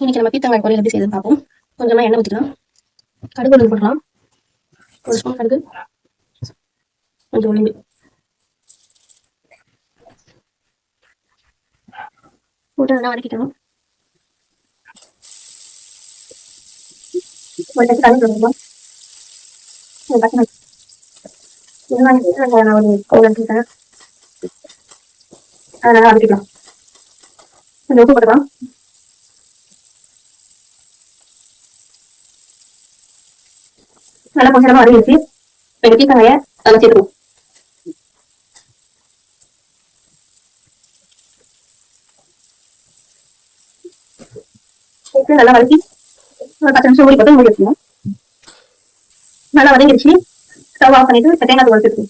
இன்னைக்கு நம்ம பீத்தங்காய் பொரியல் எப்படி செய்யுதுன்னு பார்ப்போம். கொஞ்சமா எண்ணெய் ஊற்றிக்கலாம் கடுகு உளுந்து போடலாம் ஒரு ஸ்பூன் கடுகு. கொஞ்சம் உளுந்து. போட்டு நல்லா வதக்கிக்கணும். ஒரு டச்சு தண்ணி வெங்காயம் நான் ஒரு கவுல் எடுத்துக்கிட்டேன் அதை நல்லா வதக்கிக்கலாம். கொஞ்சம் உப்பு போட்டுக்கலாம். நல்லா கொஞ்சம் நேரமா வதங்கிடுச்சு இப்போ இந்த பீத்தங்காயை அதில் சேர்த்துக்குவோம் சேர்த்து நல்லா வதக்கி ஒரு பத்து நிமிஷம் ஊறி போட்டு மூடி வச்சுக்கணும் நல்லா வதங்கிடுச்சு ஸ்டவ் ஆஃப் பண்ணிட்டு தேங்காய் தூள்